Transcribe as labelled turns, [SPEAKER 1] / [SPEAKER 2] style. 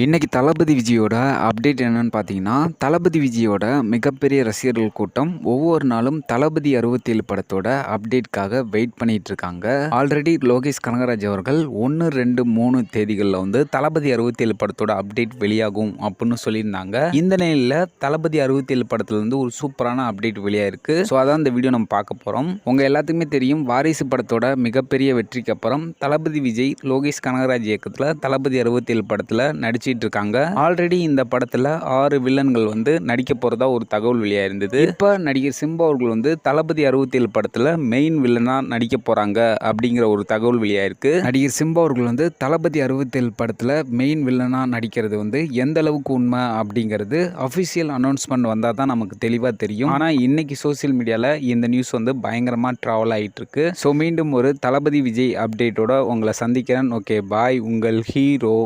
[SPEAKER 1] இன்றைக்கி தளபதி விஜயோட அப்டேட் என்னன்னு பார்த்தீங்கன்னா தளபதி விஜயோட மிகப்பெரிய ரசிகர்கள் கூட்டம் ஒவ்வொரு நாளும் தளபதி அறுபத்தேழு படத்தோட அப்டேட்காக வெயிட் பண்ணிட்டு இருக்காங்க ஆல்ரெடி லோகேஷ் கனகராஜ் அவர்கள் ஒன்று ரெண்டு மூணு தேதிகளில் வந்து தளபதி அறுபத்தேழு படத்தோட அப்டேட் வெளியாகும் அப்படின்னு சொல்லியிருந்தாங்க. இந்த நிலையில் தளபதி அறுபத்தேழு படத்துலேருந்து ஒரு சூப்பரான அப்டேட் வெளியாயிருக்கு. ஸோ அதான் இந்த வீடியோ நம்ம பார்க்க போகிறோம் உங்கள் எல்லாத்துக்குமே தெரியும் வாரிசு படத்தோட மிகப்பெரிய வெற்றிக்கு அப்புறம் தளபதி விஜய் லோகேஷ் கனகராஜ் இயக்கத்தில் தளபதி அறுபத்தேழு படத்தில் நடிச்சிட்டு இருக்காங்க ஆல்ரெடி இந்த படத்தில் ஆறு வில்லன்கள் வந்து நடிக்க போகிறதா ஒரு தகவல் வெளியாக இருந்தது. இப்போ நடிகர் சிம்பு அவர்கள் வந்து தளபதி அறுபத்தேழு படத்தில் மெயின் வில்லனாக நடிக்க போகிறாங்க அப்படிங்கிற ஒரு தகவல் வெளியாயிருக்கு நடிகர் சிம்பு அவர்கள் வந்து தளபதி அறுபத்தேழு படத்தில் மெயின் வில்லனாக நடிக்கிறது வந்து எந்த அளவுக்கு உண்மை அப்படிங்கிறது அஃபிஷியல் அனௌன்ஸ்மெண்ட் வந்தால் தான் நமக்கு தெளிவாக தெரியும். ஆனால் இன்னைக்கு சோஷியல் மீடியாவில் இந்த நியூஸ் வந்து பயங்கரமாக ட்ராவல் ஆகிட்டு இருக்கு ஸோ மீண்டும் ஒரு தளபதி விஜய் அப்டேட்டோட உங்களை சந்திக்கிறேன். ஓகே பாய் உங்கள் ஹீரோ.